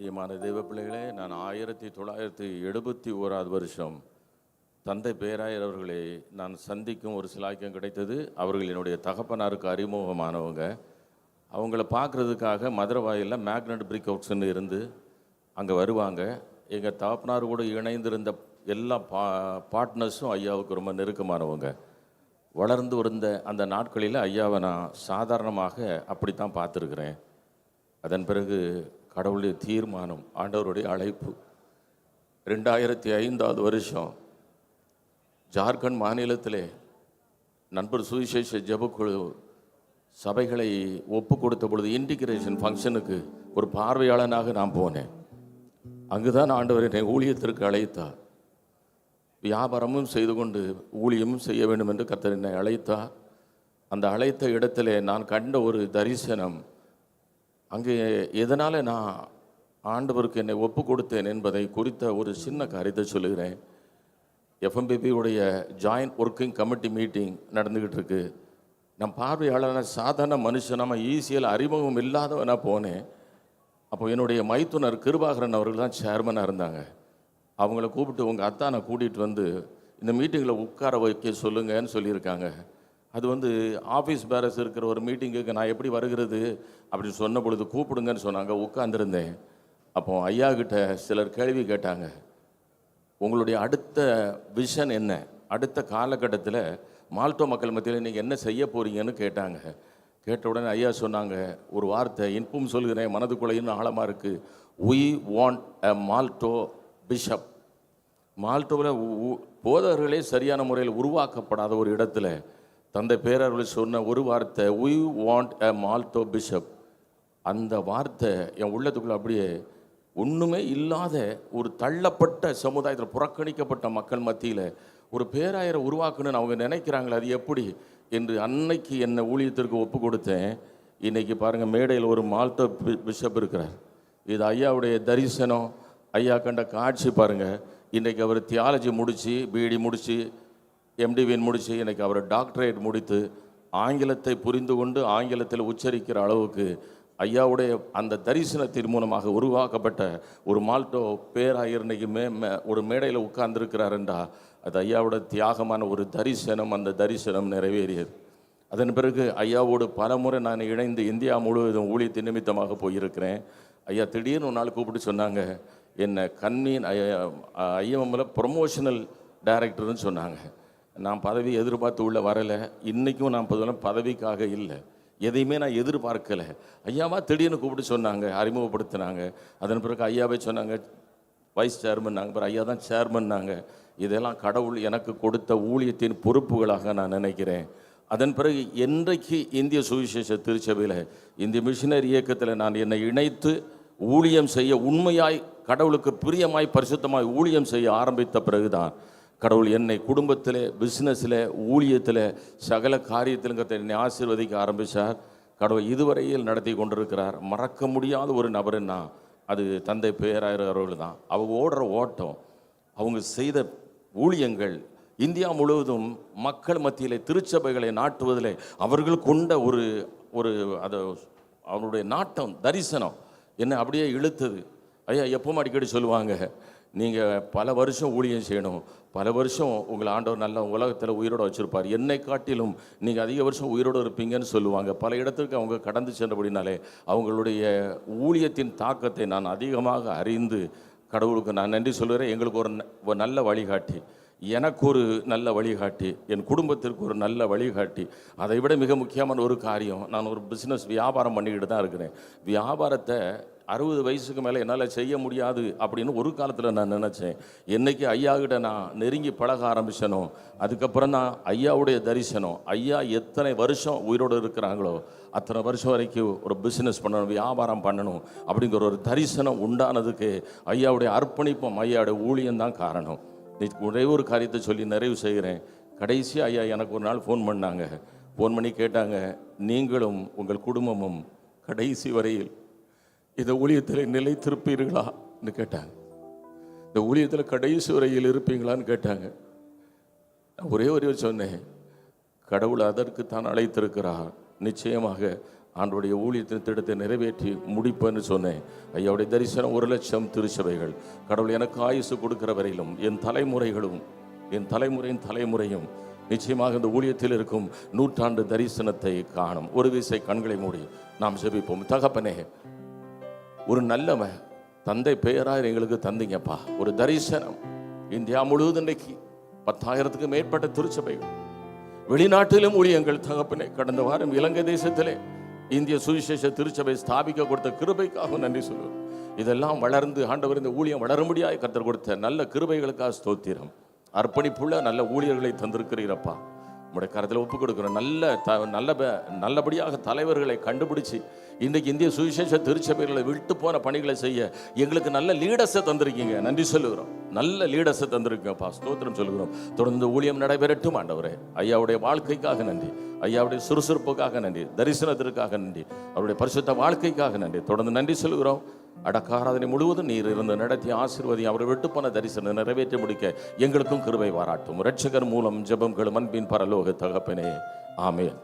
பிரியமான தெய்வ பிள்ளைகளே நான் ஆயிரத்தி தொள்ளாயிரத்தி எழுபத்தி ஓராவது வருஷம் தந்தை பேராயர் அவர்களை நான் சந்திக்கும் ஒரு சிலாக்கியம் கிடைத்தது. அவர்கள் என்னுடைய தகப்பனாருக்கு அறிமுகமானவங்க. அவங்கள பார்க்குறதுக்காக மதுரவாயில் மேக்னட் பிரிக் அவுட்ஸ்னு இருந்து அங்கே வருவாங்க. எங்கள் தகப்பனார் கூட இணைந்திருந்த எல்லா பா பார்ட்னர்ஸும் ஐயாவுக்கு ரொம்ப நெருக்கமானவங்க. வளர்ந்து வந்த அந்த நாட்களில் ஐயாவை நான் சாதாரணமாக அப்படித்தான் பார்த்துருக்குறேன். அதன் பிறகு கடவுளுடைய தீர்மானம் ஆண்டவருடைய அழைப்பு. ரெண்டாயிரத்தி ஐந்தாவது வருஷம் ஜார்க்கண்ட் மாநிலத்திலே நண்பர் சுவிசேஷ ஜெபக்குழு சபைகளை ஒப்பு கொடுத்த பொழுது இன்டிகிரேஷன் ஃபங்க்ஷனுக்கு ஒரு பார்வையாளனாக நான் போனேன். அங்கு தான் ஆண்டவர் என்னை ஊழியத்திற்கு அழைத்தார். வியாபாரமும் செய்து கொண்டு ஊழியமும் செய்ய வேண்டும் என்று கத்தர் என்னை அழைத்தார். அந்த அழைத்த இடத்திலே நான் கண்ட ஒரு தரிசனம் அங்கே எதனால் நான் ஆண்டவருக்கு என்னை ஒப்பு கொடுத்தேன் என்பதை குறித்த ஒரு சின்ன காரியத்தை சொல்லுகிறேன். எஃப்எம்பிபியுடைய ஜாயிண்ட் ஒர்க்கிங் கமிட்டி மீட்டிங் நடந்துக்கிட்டு இருக்கு. நான் பார்வையாளரான சாதாரண மனுஷன் நம்ம ஈஸியில் அறிமுகம் இல்லாதவனாக போனேன். அப்போ என்னுடைய மைத்துனர் கிருபாகரன் அவர்கள் தான் சேர்மனாக இருந்தாங்க. அவங்கள கூப்பிட்டு உங்கள் அத்தானை கூட்டிகிட்டு வந்து இந்த மீட்டிங்கில் உட்கார வைக்க சொல்லுங்கன்னு சொல்லியிருக்காங்க. அது வந்து ஆஃபீஸ் பேரஸ் இருக்கிற ஒரு மீட்டிங்குக்கு நான் எப்படி வருகிறது அப்படின்னு சொன்ன பொழுது கூப்பிடுங்கன்னு சொன்னாங்க. உட்காந்துருந்தேன் அப்போ ஐயா கிட்ட சிலர் கேள்வி கேட்டாங்க. உங்களுடைய அடுத்த விஷன் என்ன? அடுத்த காலகட்டத்தில் மால்டோ மக்கள் மத்தியில் நீங்கள் என்ன செய்ய போகிறீங்கன்னு கேட்டாங்க. கேட்ட உடனே ஐயா சொன்னாங்க ஒரு வார்த்தை இன்பும் சொல்கிறேன் மனதுக்குள்ளையும் இன்னும் ஆழமாக இருக்குது உயி வாண்ட் அ மால்டோ பிஷப் மால்டோவில் போதகர்களே சரியான முறையில் உருவாக்கப்படாத ஒரு இடத்துல தந்தை பேரர்கள் சொன்ன ஒரு வார்த்தை வி வாண்ட் a மால்டோ பிஷப் அந்த வார்த்தை என் உள்ளத்துக்குள்ள அப்படியே ஒன்றுமே இல்லாத ஒரு தள்ளப்பட்ட சமுதாயத்தில் புறக்கணிக்கப்பட்ட மக்கள் மத்தியில் ஒரு பேராயரை உருவாக்கணும்னு அவங்க நினைக்கிறாங்களே அது எப்படி? என்று அன்னைக்கு என்னை ஊழியத்திற்கு ஒப்பு கொடுத்தேன். இன்றைக்கி பாருங்கள் மேடையில் ஒரு மால்டோ பி- பிஷப் இருக்கிறார். இது ஐயாவுடைய தரிசனம். ஐயா கண்ட காட்சி பாருங்கள் இன்றைக்கு அவர் தியாலஜி முடித்து பிஇடி முடித்து எம்டிவின் முடித்து இன்னைக்கு அவர் டாக்டரேட் முடித்து ஆங்கிலத்தை புரிந்து கொண்டு ஆங்கிலத்தில் உச்சரிக்கிற அளவுக்கு ஐயாவுடைய அந்த தரிசனத்தின் மூலமாக உருவாக்கப்பட்ட ஒரு மால்டோ பேராயர் இன்னைக்கு மே மே- ஒரு மேடையில் உட்கார்ந்துருக்கிறாருண்டா அது ஐயாவோட தியாகமான ஒரு தரிசனம் அந்த தரிசனம் நிறைவேறியது அதன் பிறகு ஐயாவோடு பலமுறை நான் இணைந்து இந்தியா முழுவதும் ஊழியத்தின் நிமித்தமாக போயிருக்கிறேன் ஐயா திடீர்னு ஒரு நாள் கூப்பிட்டு சொன்னாங்க என்னை கண்மீன் ஐயா ஐயமில் ப்ரொமோஷனல் டைரக்டர்னு சொன்னாங்க நான் பதவி எதிர்பார்த்து உள்ள வரலை. இன்றைக்கும் நான் பொதுவாக பதவிக்காக இல்லை. எதையுமே நான் எதிர்பார்க்கலை. ஐயாவா திடீர்னு கூப்பிட்டு சொன்னாங்க அறிமுகப்படுத்தினாங்க. அதன் பிறகு ஐயாவே சொன்னாங்க வைஸ் சேர்மன் நாங்கள் பிறகு ஐயா தான் சேர்மன்னாங்க இதெல்லாம் கடவுள் எனக்கு கொடுத்த ஊழியத்தின் பொறுப்புகளாக நான் நினைக்கிறேன். அதன் பிறகு என்றைக்கு இந்திய சுவிசேஷ திருச்சபையில் இந்திய மிஷினரி இயக்கத்தில் நான் என்னை இணைத்து ஊழியம் செய்ய உண்மையாய் கடவுளுக்கு பிரியமாய் பரிசுத்தமாய் ஊழியம் செய்ய ஆரம்பித்த பிறகுதான் கடவுள் என்னை குடும்பத்தில் பிஸ்னஸில் ஊழியத்தில் சகல காரியத்திலும் என்னை ஆசீர்வதிக்க ஆரம்பித்தார் கடவுள் இதுவரையில் நடத்தி கொண்டிருக்கிறார். மறக்க முடியாத ஒரு நபருன்னா அது தந்தை பேராயர் தான். அவங்க ஓடுற ஓட்டம் அவங்க செய்த ஊழியங்கள் இந்தியா முழுவதும் மக்கள் மத்தியில் திருச்சபைகளை நாட்டுவதிலே அவர்கள் கொண்ட ஒரு ஒரு அதை அவருடைய நாட்டம் தரிசனம் என்னை அப்படியே இழுத்தது. ஐயா எப்பவும் அடிக்கடி சொல்லுவாங்க நீங்கள் பல வருஷம் ஊழியம் செய்யணும். பல வருஷம் உங்களை ஆண்டவர் நல்ல உலகத்தில் உயிரோட வச்சுருப்பார். என்னை காட்டிலும் நீங்கள் அதிக வருஷம் உயிரோடு இருப்பீங்கன்னு சொல்லுவாங்க. பல இடத்துக்கு அவங்க கடந்து சென்றபடினாலே அவங்களுடைய ஊழியத்தின் தாக்கத்தை நான் அதிகமாக அறிந்து கடவுளுக்கு நான் நன்றி சொல்கிறேன் எங்களுக்கு ஒரு ஒரு நல்ல வழிகாட்டி. எனக்கு ஒரு நல்ல வழிகாட்டி என் குடும்பத்திற்கு ஒரு நல்ல வழிகாட்டி. அதை விட மிக முக்கியமான ஒரு காரியம் நான் ஒரு பிஸ்னஸ் வியாபாரம் பண்ணிக்கிட்டு தான் இருக்கிறேன். வியாபாரத்தை அறுபது வயசுக்கு மேலே என்னால் செய்ய முடியாது அப்படின்னு ஒரு காலத்தில் நான் நினச்சேன். என்னைக்கு ஐயா கிட்ட நான் நெருங்கி பழக ஆரம்பித்தனோ அதுக்கப்புறம் தான் ஐயாவுடைய தரிசனம். ஐயா எத்தனை வருஷம் உயிரோடு இருக்கிறாங்களோ அத்தனை வருஷம் வரைக்கும் ஒரு பிஸ்னஸ் பண்ணணும் வியாபாரம் பண்ணணும் அப்படிங்கிற ஒரு தரிசனம் உண்டானதுக்கு ஐயாவுடைய அர்ப்பணிப்பும் ஐயாவுடைய ஊழியம் தான் காரணம். ஒரே ஒரு காரியத்தை சொல்லி நிறைவு செய்கிறேன். கடைசி ஐயா எனக்கு ஒரு நாள் ஃபோன் பண்ணாங்க. ஃபோன் பண்ணி கேட்டாங்க நீங்களும் உங்கள் குடும்பமும் கடைசி வரையில் இந்த ஊழியத்தில் நிலைத்திருப்பீர்களான்னு கேட்டாங்க. இந்த ஊழியத்தில் கடைசி வரையில் இருப்பீங்களான்னு கேட்டாங்க. நான் ஒரே ஒரே சொன்னேன். கடவுள் அதற்கு தான் அழைத்திருக்கிறார். நிச்சயமாக ஆண்டுடைய ஊழியத்தின் திட்டத்தை நிறைவேற்றி முடிப்பேன்னு சொன்னேன். ஐயாவுடைய தரிசனம் ஒரு லட்சம் திருச்சபைகள். கடவுள் எனக்கு ஆயுசு கொடுக்கிற வரையிலும் என் தலைமுறைகளும் என் தலைமுறையின் தலைமுறையும் நிச்சயமாக இந்த ஊழியத்தில் இருக்கும் நூற்றாண்டு தரிசனத்தை காணும். ஒரு விசை கண்களை மூடி நாம் ஜெபிப்போம். தகப்பனே ஒரு நல்லவன் தந்தை பெயராக எங்களுக்கு தந்தீங்கப்பா. ஒரு தரிசனம் இந்தியா முழுவதும் இன்னைக்கு பத்தாயிரத்துக்கு மேற்பட்ட திருச்சபைகள் வெளிநாட்டிலும் ஊழியங்கள் தகப்பனே கடந்த வாரம் இலங்கை தேசத்திலே இந்திய சுவிசேஷ திருச்சபை ஸ்தாபிக்க கொடுத்த கிருபைக்காக நன்றி சொல்லுவேன். இதெல்லாம் வளர்ந்து ஆண்டவர் இந்த ஊழியம் வளரும்படியாக கத்தர் கொடுத்த நல்ல கிருபைகளுக்காக ஸ்தோத்திரம். அர்ப்பணிப்புள்ள நல்ல ஊழியர்களை தந்திருக்கிறீரப்பா. உங்களுடைய கருத்தில் ஒப்பு கொடுக்குறோம் நல்ல த நல்ல ப- நல்லபடியாக தலைவர்களை கண்டுபிடிச்சு இன்றைக்கு இந்திய சுவிசேஷ திருச்சபைகளை விட்டு போன பணிகளை செய்ய எங்களுக்கு நல்ல லீடர்ஸை தந்திருக்கீங்க. நன்றி சொல்லுகிறோம். நல்ல லீடர்ஸை தந்திருக்கீங்கப்பா ஸ்தோத்திரம் சொல்கிறோம் தொடர்ந்து ஊழியம் நடைபெறட்டும் ஆண்டவரே. ஐயாவுடைய வாழ்க்கைக்காக நன்றி. ஐயாவுடைய சுறுசுறுப்புக்காக நன்றி. தரிசனத்திற்காக நன்றி. அவருடைய பரிசுத்த வாழ்க்கைக்காக நன்றி. தொடர்ந்து நன்றி சொல்லுகிறோம். அடக்காராதனை முழுவதும் நீர் இருந்து நடத்தி ஆசீர்வதி அவரை விட்டு போன தரிசனம் நிறைவேற்றி முடிக்க எங்களுக்கும் கிருபை பாராட்டும். ரட்சகர் மூலம் ஜபங்களும் அன்பின் பரலோக தகப்பனே. ஆமே